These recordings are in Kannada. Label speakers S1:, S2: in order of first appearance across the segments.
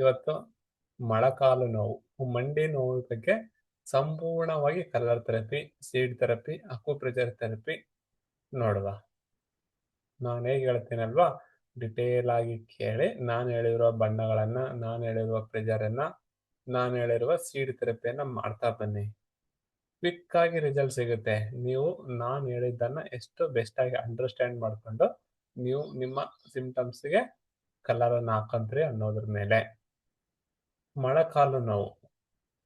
S1: ಇವತ್ತು ಮೊಳಕಾಲು ನೋವು, ಮಂಡಿ ನೋವು ಬಗ್ಗೆ ಸಂಪೂರ್ಣವಾಗಿ colour therapy, seed therapy acupressure therapy ನೋಡುವ. ನಾನು ಹೇಗೆ ಹೇಳ್ತೀನಲ್ವಾ? ಡಿಟೇಲ್ ಆಗಿ ಕೇಳಿ. ನಾನು ಹೇಳಿರುವ ಬಣ್ಣಗಳನ್ನ, ನಾನು ಹೇಳಿರುವ ಪ್ರೆಜರನ್ನ ನಾನು ಹೇಳಿರುವ ಸೀಡ್ ಥೆರಪಿಯನ್ನ ಮಾಡ್ತಾ ಬನ್ನಿ. ಕ್ವಿಕ್ ಆಗಿ ರಿಸಲ್ಟ್ ಸಿಗುತ್ತೆ. ನೀವು ನಾನು ಹೇಳಿದ್ದನ್ನ ಎಷ್ಟು ಬೆಸ್ಟ್ ಆಗಿ ಅಂಡರ್ಸ್ಟ್ಯಾಂಡ್ ಮಾಡ್ಕೊಂಡು ನೀವು ನಿಮ್ಮ ಸಿಂಟಮ್ಸ್ಗೆ ಕಲರ್ ಅನ್ನ ಹಾಕಂತ್ರಿ ಅನ್ನೋದ್ರ ಮೇಲೆ. ಮೊಳಕಾಲು ನೋವು.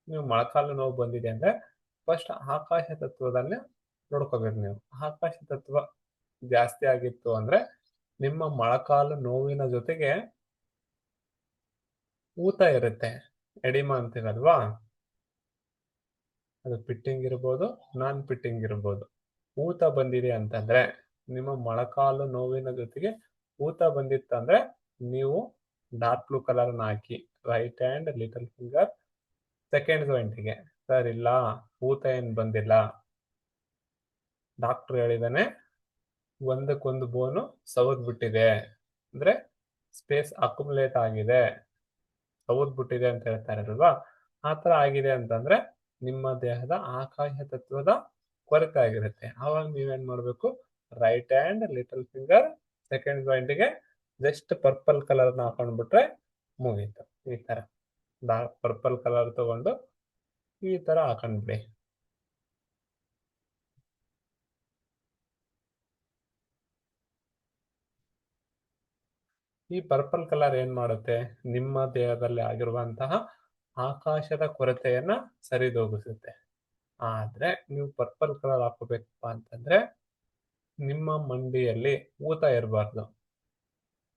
S1: ನೀವು ಮೊಳಕಾಲು ನೋವು ಬಂದಿದೆ ಅಂದ್ರೆ ಫಸ್ಟ್ ಆಕಾಶ ತತ್ವದಲ್ಲಿ ನೋಡ್ಕೋಬೇಕು ನೀವು. ಆಕಾಶ ತತ್ವ ಜಾಸ್ತಿ ಆಗಿತ್ತು ಅಂದ್ರೆ ನಿಮ್ಮ ಮೊಳಕಾಲು ನೋವಿನ ಜೊತೆಗೆ ಊತ ಇರುತ್ತೆ. ಎಡಿಮ ಅಂತೀವಲ್ವಾ ಅದು ಪಿಟ್ಟಿಂಗ್ ಇರ್ಬೋದು, ನಾನ್ ಪಿಟ್ಟಿಂಗ್ ಇರ್ಬೋದು. ಊತ ಬಂದಿದೆ ಅಂತಂದ್ರೆ ನಿಮ್ಮ ಮೊಳಕಾಲು ನೋವಿನ ಜೊತೆಗೆ ಊತ ಬಂದಿತ್ತಂದ್ರೆ ನೀವು ಡಾರ್ಕ್ ಬ್ಲೂ ಕಲರ್ನ ಹಾಕಿ right hand little finger second ಜಾಯಿಂಟಿಗೆ sir, ಇಲ್ಲ ಊತ ಏನ್ ಬಂದಿಲ್ಲ. ಡಾಕ್ಟರ್ ಹೇಳಿದಾನೆ, ಒಂದಕ್ಕೊಂದು ಬೋನು ಸವದ್ ಬಿಟ್ಟಿದೆ ಅಂದ್ರೆ ಸ್ಪೇಸ್ ಅಕುಮುಲೇಟ್ ಆಗಿದೆ. ಸವದ್ ಬಿಟ್ಟಿದೆ ಅಂತ ಹೇಳ್ತಾರಲ್ವಾ ಆ ತರ ಆಗಿದೆ ಅಂತಂದ್ರೆ ನಿಮ್ಮ ದೇಹದ ಆಕಾಶ ತತ್ವದ ಕೊರತೆ ಆಗಿರುತ್ತೆ. ಆವಾಗ ನೀವೇನ್ ಮಾಡ್ಬೇಕು? Right hand little finger second ಜಾಯಿಂಟ್ಗೆ just purple ಕಲರ್ನ ಹಾಕೊಂಡ್ಬಿಟ್ರೆ ಮುಗೀತು. ಈ ತರ ಡಾರ್ಕ್ ಪರ್ಪಲ್ ಕಲರ್ ತಗೊಂಡು ಈ ತರ ಹಾಕೊಂಡ್ಬಿಡಿ. ಈ ಪರ್ಪಲ್ ಕಲರ್ ಏನ್ ಮಾಡುತ್ತೆ? ನಿಮ್ಮ ದೇಹದಲ್ಲಿ ಆಗಿರುವಂತಹ ಆಕಾಶದ ಕೊರತೆಯನ್ನ ಸರಿದೋಗಿಸುತ್ತೆ. ಆದ್ರೆ ನೀವು ಪರ್ಪಲ್ ಕಲರ್ ಹಾಕೋಬೇಕಪ್ಪ ಅಂತಂದ್ರೆ ನಿಮ್ಮ ಮಂಡಿಯಲ್ಲಿ ಊತ ಇರಬಾರ್ದು.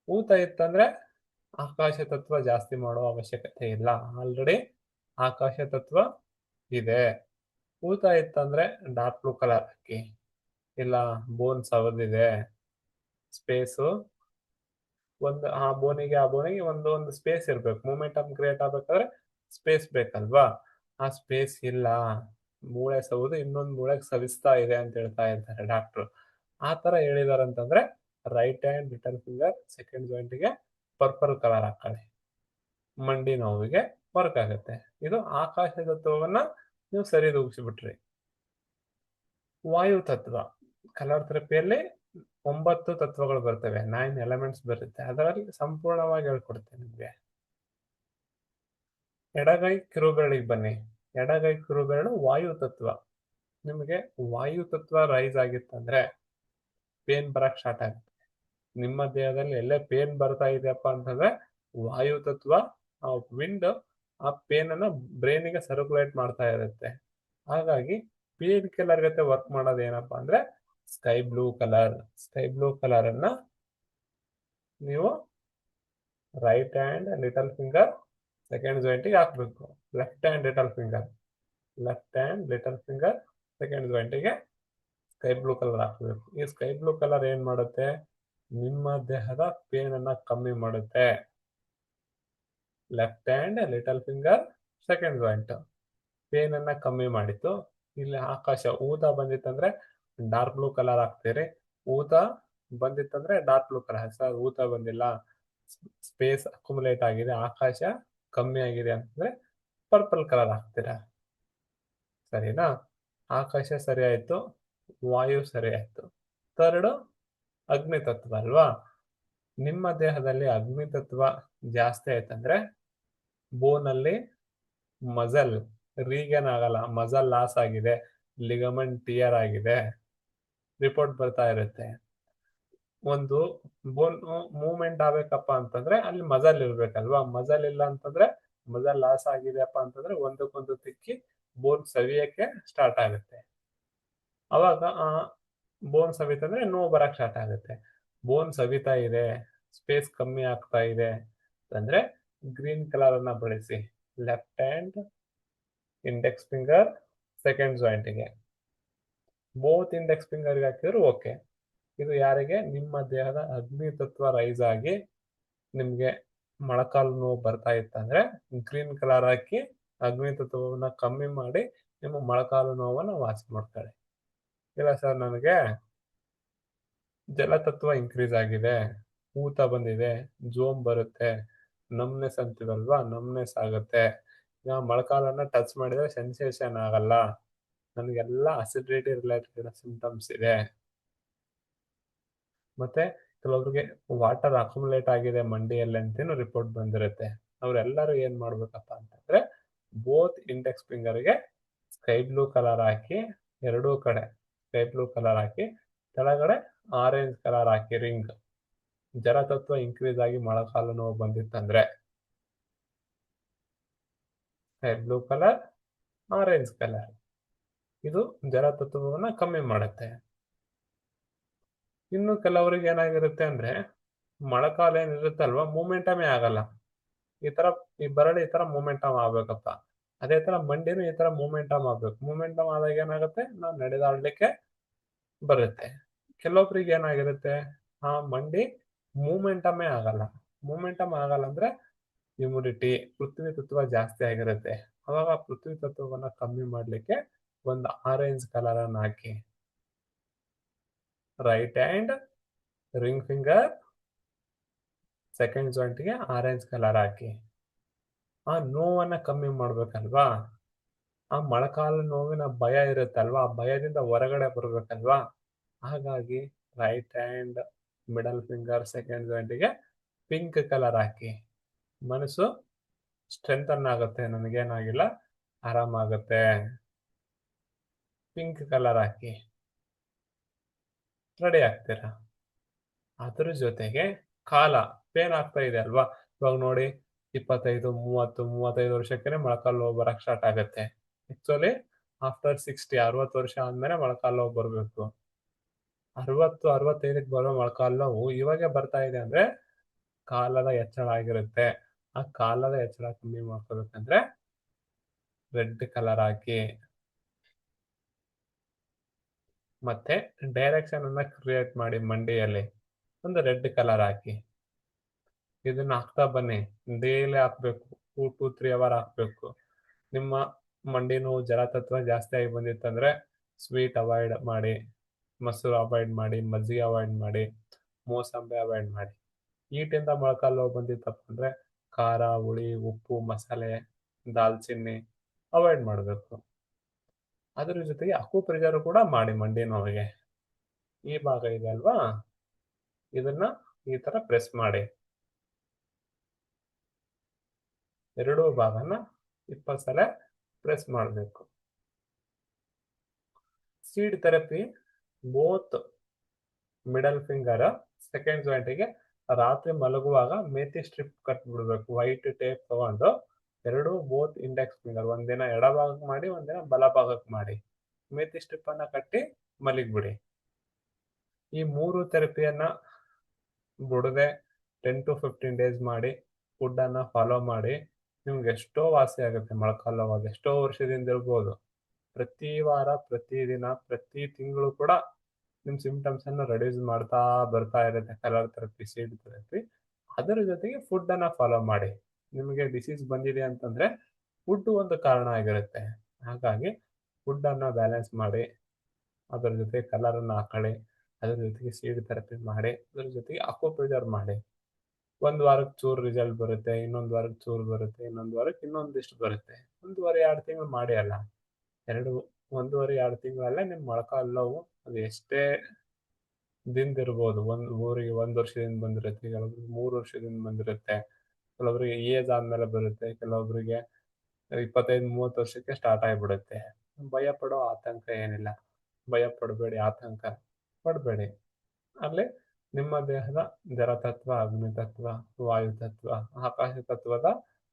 S1: ಊತ ಇತ್ತಂದ್ರೆ ಆಕಾಶ ತತ್ವ ಜಾಸ್ತಿ ಮಾಡೋ ಅವಶ್ಯಕತೆ ಇಲ್ಲ. ಆಲ್ರೆಡಿ ಆಕಾಶ ತತ್ವ ಇದೆ. ಊತ ಇತ್ತಂದ್ರೆ ಡಾರ್ಕ್ ಬ್ಲೂ ಕಲರ್ ಹಾಕಿ ಇಲ್ಲ ಬೋನ್ ಸವದಿದೆ ಸ್ಪೇಸು ಒಂದು, ಆ ಬೋನಿಗೆ ಆ ಬೋನಿಗೆ ಒಂದು ಒಂದು ಸ್ಪೇಸ್ ಇರಬೇಕು. ಮೂಮೆಂಟಮ್ ಕ್ರಿಯೇಟ್ ಆಗ್ಬೇಕಾದ್ರೆ ಸ್ಪೇಸ್ ಬೇಕಲ್ವಾ? ಆ ಸ್ಪೇಸ್ ಇಲ್ಲ. ಮೂಳೆ ಸವದು, ಇನ್ನೊಂದು ಮೂಳೆಗೆ ಸವಿಸ್ತಾ ಇದೆ ಅಂತ ಹೇಳ್ತಾ ಇರ್ತಾರೆ ಡಾಕ್ಟ್ರು ಆ ತರ ಹೇಳಿದಾರೆ ಅಂತಂದ್ರೆ right hand little finger second ಜಾಯಿಂಟ್ಗೆ purple colour ಹಾಕೊಳ್ಳಿ ಮಂಡಿ ನೋವಿಗೆ ವರ್ಕ್ ಆಗುತ್ತೆ ಇದು ಆಕಾಶ ತತ್ವವನ್ನ ನೀವು ಸರಿದೂಗಿಸ್ಬಿಟ್ರಿ ವಾಯು ತತ್ವ, ಕಲರ್ ಥೆರಪಿಯಲ್ಲಿ ಒಂಬತ್ತು ತತ್ವಗಳು ಬರ್ತವೆ. ನೈನ್ ಎಲಿಮೆಂಟ್ಸ್ ಬರುತ್ತೆ. ಅದರಲ್ಲಿ ಸಂಪೂರ್ಣವಾಗಿ ಹೇಳ್ಕೊಡ್ತೇನೆ ನಿಮಗೆ. ಎಡಗೈ ಕಿರುಬೆರಳಿಗೆ ಬನ್ನಿ. ಎಡಗೈ ಕಿರುಬೆರಳು ವಾಯು ತತ್ವ. ನಿಮಗೆ ವಾಯು ತತ್ವ ರೈಸ್ ಆಗಿತ್ತಂದ್ರೆ ಪೇನ್ ಬರಕ್ ಸ್ಟಾರ್ಟ್ ಆಗುತ್ತೆ. ನಿಮ್ಮ ದೇಹದಲ್ಲಿ ಎಲ್ಲೇ ಪೇನ್ ಬರ್ತಾ ಇದೆಯಪ್ಪ ಅಂತಂದ್ರೆ ವಾಯು ತತ್ವ, ಆ ವಿಂಡ್ ಆ ಪೇನ್ ಅನ್ನ ಬ್ರೈನಿಗೆ ಸರ್ಕ್ಯುಲೇಟ್ ಮಾಡ್ತಾ ಇರುತ್ತೆ. ಹಾಗಾಗಿ ಪೇನ್ ಕಿಲ್ಲರ್ ಜೊತೆ ವರ್ಕ್ ಮಾಡೋದು ಏನಪ್ಪಾ ಅಂದ್ರೆ sky blue colour sky blue colour ಅನ್ನ ನೀವು right hand little finger second ಜಾಯಿಂಟಿಗೆ ಹಾಕ್ಬೇಕು. Left hand little finger left hand little finger second ಜಾಯಿಂಟಿಗೆ sky blue colour ಹಾಕ್ಬೇಕು. ಈ ಸ್ಕೈ ಬ್ಲೂ ಕಲರ್ ಏನ್ ಮಾಡುತ್ತೆ? ನಿಮ್ಮ ದೇಹದ ಪೇನ್ ಅನ್ನ ಕಮ್ಮಿ ಮಾಡುತ್ತೆ. Left hand little finger second joint pain ಅನ್ನ ಕಮ್ಮಿ ಮಾಡಿತ್ತು. ಇಲ್ಲಿ ಆಕಾಶ ಊತ ಬಂದಿತ್ತಂದ್ರೆ ಡಾರ್ಕ್ ಬ್ಲೂ ಕಲರ್ ಹಾಕ್ತೀರಿ. ಊತ ಬಂದಿತ್ತಂದ್ರೆ ಡಾರ್ಕ್ ಬ್ಲೂ ಕಲರ್ ಸರ್ ಊತ ಬಂದಿಲ್ಲ. ಸ್ಪೇಸ್ ಅಕ್ಯುಮುಲೇಟ್ ಆಗಿದೆ. ಆಕಾಶ ಕಮ್ಮಿ ಆಗಿದೆ ಅಂತಂದ್ರೆ ಪರ್ಪಲ್ ಕಲರ್ ಹಾಕ್ತೀರಾ. ಸರಿನಾ? ಆಕಾಶ ಸರಿ ಆಯ್ತು. ವಾಯು ಸರಿ ಆಯ್ತು. ಥರ್ಡ್ ಅಗ್ನಿ ತತ್ವ ಅಲ್ವಾ ನಿಮ್ಮ ದೇಹದಲ್ಲಿ ಅಗ್ನಿ ತತ್ವ ಜಾಸ್ತಿ ಆಯ್ತಂದ್ರೆ ಬೋನಲ್ಲಿ ಮಜಲ್ ರೀಗನ್ ಆಗಲ್ಲ ಮಜಲ್ ಲಾಸ್ ಆಗಿದೆ ಲಿಗಮೆಂಟ್ ಟಿಯರ್ ಆಗಿದೆ ರಿಪೋರ್ಟ್ ಬರ್ತಾ ಇರುತ್ತೆ. ಒಂದು ಬೋನ್ ಮೂವ್ಮೆಂಟ್ ಆಗ್ಬೇಕಪ್ಪ ಅಂತಂದ್ರೆ ಅಲ್ಲಿ ಮಜಲ್ ಇರ್ಬೇಕಲ್ವಾ? ಮಜಲ್ ಇಲ್ಲ ಅಂತಂದ್ರೆ ಮಜಲ್ ಲಾಸ್ ಆಗಿದೆಯಪ್ಪ ಅಂತಂದ್ರೆ ಒಂದಕ್ಕೊಂದು ತಿಕ್ಕಿ ಬೋನ್ ಸವಿಯಕ್ಕೆ ಸ್ಟಾರ್ಟ್ ಆಗುತ್ತೆ. ಅವಾಗ ಬೋನ್ ಸವಿತಂದ್ರೆ ನೋವು ಬರಕ್ ಸ್ಟಾರ್ಟ್ ಆಗುತ್ತೆ. ಬೋನ್ ಸವಿತಾ ಇದೆ ಸ್ಪೇಸ್ ಕಮ್ಮಿ ಆಗ್ತಾ ಇದೆ ಅಂದ್ರೆ ಗ್ರೀನ್ ಕಲರ್ ಅನ್ನ ಬಳಸಿ. Left hand index finger second ಜಾಯಿಂಟಿಗೆ both index ಫಿಂಗರ್ಗೆ ಹಾಕಿದ್ರು ಓಕೆ ಇದು ಯಾರಿಗೆ? ನಿಮ್ಮ ದೇಹದ ಅಗ್ನಿ ತತ್ವ ರೈಸ್ ಆಗಿ ನಿಮ್ಗೆ ಮೊಳಕಾಲು ನೋವು ಬರ್ತಾ ಇತ್ತಂದ್ರೆ ಗ್ರೀನ್ ಕಲರ್ ಹಾಕಿ ಅಗ್ನಿ ತತ್ವವನ್ನ ಕಮ್ಮಿ ಮಾಡಿ ನಿಮ್ಮ ಮೊಳಕಾಲು ನೋವನ್ನ ವಾಸಿ ಮಾಡ್ತಾರೆ. ಇಲ್ಲ ಸರ್, ನನಗೆ ಜಲತತ್ವ ಇನ್ಕ್ರೀಸ್ ಆಗಿದೆ. ಊತ ಬಂದಿದೆ, ಜೋಮ್ ಬರುತ್ತೆ ನಮ್ನೆಸ್ ಅಂತೀವಲ್ವಾ ನಮ್ನೆಸ್ ಆಗುತ್ತೆ. ಈಗ ಮೊಳಕಾಲನ್ನ ಟಚ್ ಮಾಡಿದ್ರೆ ಸೆನ್ಸೇಷನ್ ಆಗಲ್ಲ. ನನಗೆಲ್ಲ ಅಸಿಡಿಟಿ ರಿಲೇಟೆಡ್ ಸಿಂಟಮ್ಸ್ ಇದೆ. ಮತ್ತೆ ಕೆಲವೊಬ್ರಿಗೆ ವಾಟರ್ ಅಕ್ಯುಮುಲೇಟ್ ಆಗಿದೆ ಮಂಡಿಯಲ್ಲಿ ಅಂತೇನು ರಿಪೋರ್ಟ್ ಬಂದಿರುತ್ತೆ. ಅವರೆಲ್ಲರೂ ಏನ್ ಮಾಡ್ಬೇಕಪ್ಪ ಅಂತಂದ್ರೆ ಬೋತ್ ಇಂಡೆಕ್ಸ್ ಫಿಂಗರ್ಗೆ ಸ್ಕೈ ಬ್ಲೂ ಕಲರ್ ಹಾಕಿ ಎರಡೂ ಕಡೆ ಸ್ಕೈ ಬ್ಲೂ ಕಲರ್ ಹಾಕಿ, ಕೆಳಗಡೆ ಆರೆಂಜ್ ಕಲರ್ ಹಾಕಿ ರಿಂಗ್ ಜರತತ್ವ ಇನ್ಕ್ರೀಸ್ ಆಗಿ ಮೊಳಕಾಲು ನೋವು ಬಂದಿತ್ತಂದ್ರೆ. Sky blue colour orange colour ಇದು ಜರತತ್ವವನ್ನ ಕಮ್ಮಿ ಮಾಡುತ್ತೆ. ಇನ್ನು ಕೆಲವರಿಗೆ ಏನಾಗಿರುತ್ತೆ ಅಂದ್ರೆ, ಮೊಳಕಾಲು ಏನಿರುತ್ತಲ್ವಾ ಮೂಮೆಂಟಮೇ ಆಗಲ್ಲ. ಈ ತರ, ಈ ಬರಳು ಈ ತರ ಮೂಮೆಂಟಮ್ ಆಗ್ಬೇಕಪ್ಪ. ಅದೇ ತರ ಮಂಡಿನೂ ಈ ತರ ಮೂಮೆಂಟಮ್ ಆಗ್ಬೇಕು. ಮೂಮೆಂಟಮ್ ಆದಾಗ ಏನಾಗುತ್ತೆ? ನಾವು ನಡೆದಾಡ್ಲಿಕ್ಕೆ ಬರುತ್ತೆ. ಕೆಲವೊಬ್ರಿಗೆ ಏನಾಗಿರುತ್ತೆ? ಆ ಮಂಡಿ ಮೂಮೆಂಟಮೇ ಆಗಲ್ಲ. ಮೂಮೆಂಟಮ್ ಆಗಲ್ಲ ಅಂದ್ರೆ ಇಮ್ಯುನಿಟಿ ಪೃಥ್ವಿ ತತ್ವ ಜಾಸ್ತಿ ಆಗಿರುತ್ತೆ. ಅವಾಗ ಪೃಥ್ವಿ ತತ್ವವನ್ನ ಕಮ್ಮಿ ಮಾಡ್ಲಿಕ್ಕೆ ಒಂದು ಆರೆಂಜ್ ಕಲರ್ ಅನ್ನ ಹಾಕಿ. Right hand ring finger second ಜಾಯಿಂಟ್ಗೆ orange colour ಹಾಕಿ. ಆ ನೋವನ್ನ ಕಮ್ಮಿ ಮಾಡ್ಬೇಕಲ್ವಾ? ಆ ಮೊಳಕಾಲು ನೋವಿನ ಭಯ ಇರುತ್ತಲ್ವಾ? ಆ ಭಯದಿಂದ ಹೊರಗಡೆ ಬರ್ಬೇಕಲ್ವಾ? ಹಾಗಾಗಿ right hand middle finger second ಜಾಯಿಂಟ್ಗೆ pink colour ಹಾಕಿ. ಮನಸ್ಸು ಸ್ಟ್ರೆಂಥನ್ ಆಗುತ್ತೆ ನನಗೇನಾಗಿಲ್ಲ, ಆರಾಮಾಗುತ್ತೆ. ಪಿಂಕ್ ಕಲರ್ ಹಾಕಿ. ರೆಡಿ ಆಗ್ತೀರಾ? ಅದ್ರ ಜೊತೆಗೆ ಕಾಲ ಪೇನ್ ಆಗ್ತಾ ಇದೆ ಅಲ್ವಾ? ಇವಾಗ ನೋಡಿ ಇಪ್ಪತ್ತೈದು, ಮೂವತ್ತು, ಮೂವತ್ತೈದು ವರ್ಷಕ್ಕೆ ಮೊಳಕಾಲು ನೋವು ಬರಕ್ ಸ್ಟಾರ್ಟ್ ಆಗುತ್ತೆ. ಆಕ್ಚುಲಿ ಆಫ್ಟರ್ ಸಿಕ್ಸ್ಟಿ ಅರವತ್ತು ವರ್ಷ ಆದ್ಮೇಲೆ ಮೊಳಕಾಲು ನೋವು ಬರಬೇಕು. ಅರವತ್ತು, ಅರವತ್ತೈದಕ್ಕೆ ಬರೋ ಮೊಳಕಾಲು ನೋವು ಇವಾಗೆ ಬರ್ತಾ ಇದೆ ಅಂದ್ರೆ ಕಾಲದ ಹೆಚ್ಚಳ ಆಗಿರುತ್ತೆ. ಆ ಕಾಲದ ಹೆಚ್ಚಳ ಕಮ್ಮಿ ಮಾಡ್ಕೋಬೇಕಂದ್ರೆ ರೆಡ್ ಕಲರ್ ಹಾಕಿ. ಮತ್ತೆ ಡೈರೆಕ್ಷನ್ ಅನ್ನ ಕ್ರಿಯೇಟ್ ಮಾಡಿ ಮಂಡಿಯಲ್ಲಿ. ಒಂದು ರೆಡ್ ಕಲರ್ ಹಾಕಿ. ಇದನ್ನ ಹಾಕ್ತಾ ಬನ್ನಿ. ಡೈಲಿ ಹಾಕ್ಬೇಕು. ಟೂ ಟು ತ್ರೀ ಅವರ್ ಹಾಕ್ಬೇಕು. ನಿಮ್ಮ ಮಂಡಿ ನೋವು ಜಲತತ್ವ ಜಾಸ್ತಿ ಆಗಿ ಬಂದಿತ್ತಂದ್ರೆ ಸ್ವೀಟ್ ಅವಾಯ್ಡ್ ಮಾಡಿ, ಮೊಸರು ಅವಾಯ್ಡ್ ಮಾಡಿ, ಮಜ್ಜಿಗೆ ಅವಾಯ್ಡ್ ಮಾಡಿ, ಮೋಸಂಬೆ ಅವಾಯ್ಡ್ ಮಾಡಿ. ಈಟಿಂದ ಮೊಳಕಾಲು ಬಂದಿತ್ತಪ್ಪ ಅಂದ್ರೆ ಖಾರ, ಹುಳಿ, ಉಪ್ಪು, ಮಸಾಲೆ, ದಾಲ್ಚಿನ್ನಿ ಅವಾಯ್ಡ್ ಮಾಡಬೇಕು. ಅದ್ರ ಜೊತೆಗೆ ಅಕ್ಕು ಪ್ರೆಜರ್ ಕೂಡ ಮಾಡಿ ಮಂಡಿ ನೋವಿಗೆ. ಈ ಭಾಗ ಇದೆ ಅಲ್ವಾ? ಇದನ್ನ ಈ ತರ ಪ್ರೆಸ್ ಮಾಡಿ. ಎರಡೂ ಭಾಗನ ಇಪ್ಪತ್ತು ಸಲ ಪ್ರೆಸ್ ಮಾಡಬೇಕು. Seed therapy both middle finger second ಜಾಯಿಂಟಿಗೆ ರಾತ್ರಿ ಮಲಗುವಾಗ ಮೇತಿ ಸ್ಟ್ರಿಪ್ ಕಟ್ ಬಿಡ್ಬೇಕು ವೈಟ್ ಟೇಪ್ ತಗೊಂಡು ಎರಡು ಬೋತ್ ಇಂಡೆಕ್ಸ್ ಫಿಂಗರ್ ಒಂದಿನ ಎಡ ಭಾಗಕ್ಕೆ ಮಾಡಿ, ಒಂದಿನ ಬಲ ಭಾಗಕ್ಕೆ ಮಾಡಿ. ಮೇತಿ ಸ್ಟ್ರಿಪ್ ಅನ್ನ ಕಟ್ಟಿ ಮಲಗಿಬಿಡಿ. ಈ ಮೂರು ಥೆರಪಿಯನ್ನ ಬಿಡದೆ ಟೆನ್ ಟು ಫಿಫ್ಟೀನ್ ಡೇಸ್ ಮಾಡಿ ಫುಡ್ ಅನ್ನ ಫಾಲೋ ಮಾಡಿ. ನಿಮ್ಗೆ ಎಷ್ಟೋ ವಾಸಿ ಆಗುತ್ತೆ ಮೊಳಕಾಲವಾಗ ಎಷ್ಟೋ ವರ್ಷದಿಂದ ಇರ್ಬೋದು. ಪ್ರತಿ ವಾರ, ಪ್ರತಿ ದಿನ, ಪ್ರತಿ ತಿಂಗಳು ಕೂಡ ನಿಮ್ ಸಿಂಪ್ಟಮ್ಸ್ ಅನ್ನು ರೆಡ್ಯೂಸ್ ಮಾಡ್ತಾ ಬರ್ತಾ ಇರುತ್ತೆ. ಕಲರ್ ಥೆರಪಿ ಸೀಡ್ ಥೆರಪಿ ಅದರ ಜೊತೆಗೆ ಫುಡ್ ಅನ್ನ ಫಾಲೋ ಮಾಡಿ. ನಿಮಗೆ ಡಿಸೀಸ್ ಬಂದಿದೆ ಅಂತಂದ್ರೆ ಫುಡ್ ಒಂದು ಕಾರಣ ಆಗಿರುತ್ತೆ. ಹಾಗಾಗಿ ಫುಡ್ ಅನ್ನ ಬ್ಯಾಲೆನ್ಸ್ ಮಾಡಿ, ಅದರ ಜೊತೆಗೆ ಕಲರ್ ಅನ್ನ ಹಾಕೊಳ್ಳಿ, ಅದರ ಜೊತೆಗೆ ಸೀಡ್ ಥೆರಪಿ ಮಾಡಿ, ಅದರ ಜೊತೆಗೆ ಅಕೋಪ್ರೆಜರ್ ಮಾಡಿ. ಒಂದ್ ವಾರಕ್ಕೆ ಚೂರು ರಿಸಲ್ಟ್ ಬರುತ್ತೆ, ಇನ್ನೊಂದ್ ವಾರಕ್ಕೆ ಚೂರು ಬರುತ್ತೆ, ಇನ್ನೊಂದ್ ವಾರಕ್ಕೆ ಇನ್ನೊಂದಿಷ್ಟು ಬರುತ್ತೆ. ಒಂದೂವರೆ ಎರಡು ತಿಂಗಳು ಮಾಡಿ ಅಲ್ಲ. ಎರಡು ಒಂದೂವರೆ ಎರಡು ತಿಂಗಳಲ್ಲೇ ನಿಮ್ ಮೊಳಕ ಅದು ಎಷ್ಟೇ ದಿನದಿರ್ಬೋದು ಒಂದ್ ಊರಿಗೆ ಒಂದ್ ವರ್ಷದಿಂದ ಬಂದಿರುತ್ತೆ ಕೆಲವೊಬ್ರಿಗೆ ಮೂರು ವರ್ಷದಿಂದ ಬಂದಿರುತ್ತೆ, ಕೆಲವೊಬ್ರಿಗೆ ಏಜ್ ಆದ್ಮೇಲೆ ಬರುತ್ತೆ, ಕೆಲವೊಬ್ರಿಗೆ ಇಪ್ಪತ್ತೈದು, ಮೂವತ್ತು ವರ್ಷಕ್ಕೆ ಸ್ಟಾರ್ಟ್ ಆಗಿಬಿಡುತ್ತೆ. ಭಯ ಪಡೋ ಆತಂಕ ಏನಿಲ್ಲ. ಭಯ ಪಡಬೇಡಿ, ಆತಂಕ ಪಡಬೇಡಿ. ಅಲ್ಲಿ ನಿಮ್ಮ ದೇಹದ ಜಲತತ್ವ ಅಗ್ನಿತತ್ವ ವಾಯು ತತ್ವ, ಆಕಾಶ ತತ್ವದ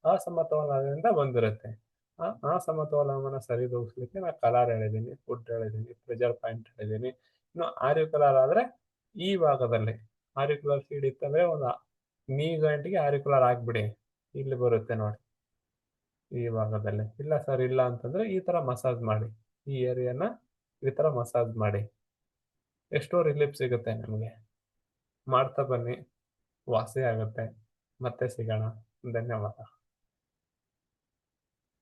S1: ಅಸಮತೋಲನದಿಂದ ಬಂದಿರುತ್ತೆ. ಆ ಅಸಮತೋಲನವನ್ನು ಸರಿದೂಗಿಸ್ಲಿಕ್ಕೆ ನಾನು ಕಲರ್ ಹೇಳಿದ್ದೀನಿ ಫುಡ್ ಹೇಳಿದ್ದೀನಿ ಪ್ರೆಜರ್ ಪಾಯಿಂಟ್ ಹೇಳಿದ್ದೀನಿ ಇನ್ನು ಆರ್ಯುಕುಲರ್ ಆದ್ರೆ ಈ ಭಾಗದಲ್ಲಿ ಆರ್ಯುಕುಲರ್ ಸೀಡ್ ಇತ್ತಂದ್ರೆ ಒಂದು ನೀ ಆರ್ಯ ಆರ್ಯುಕುಲರ್ ಹಾಕ್ಬಿಡಿ ಇಲ್ಲಿ ಬರುತ್ತೆ ನೋಡಿ. ಈ ಭಾಗದಲ್ಲಿ. ಇಲ್ಲ ಸರ್ ಇಲ್ಲ ಅಂತಂದ್ರೆ ಈ ತರ ಮಸಾಜ್ ಮಾಡಿ. ಈ ಏರಿಯಾನ ಈ ತರ ಮಸಾಜ್ ಮಾಡಿ. ಎಷ್ಟೋ ರಿಲೀಫ್ ಸಿಗುತ್ತೆ ನಿಮಗೆ. ಮಾಡ್ತಾ ಬನ್ನಿ. ವಾಸಿ ಆಗುತ್ತೆ. ಮತ್ತೆ ಸಿಗೋಣ. ಧನ್ಯವಾದ.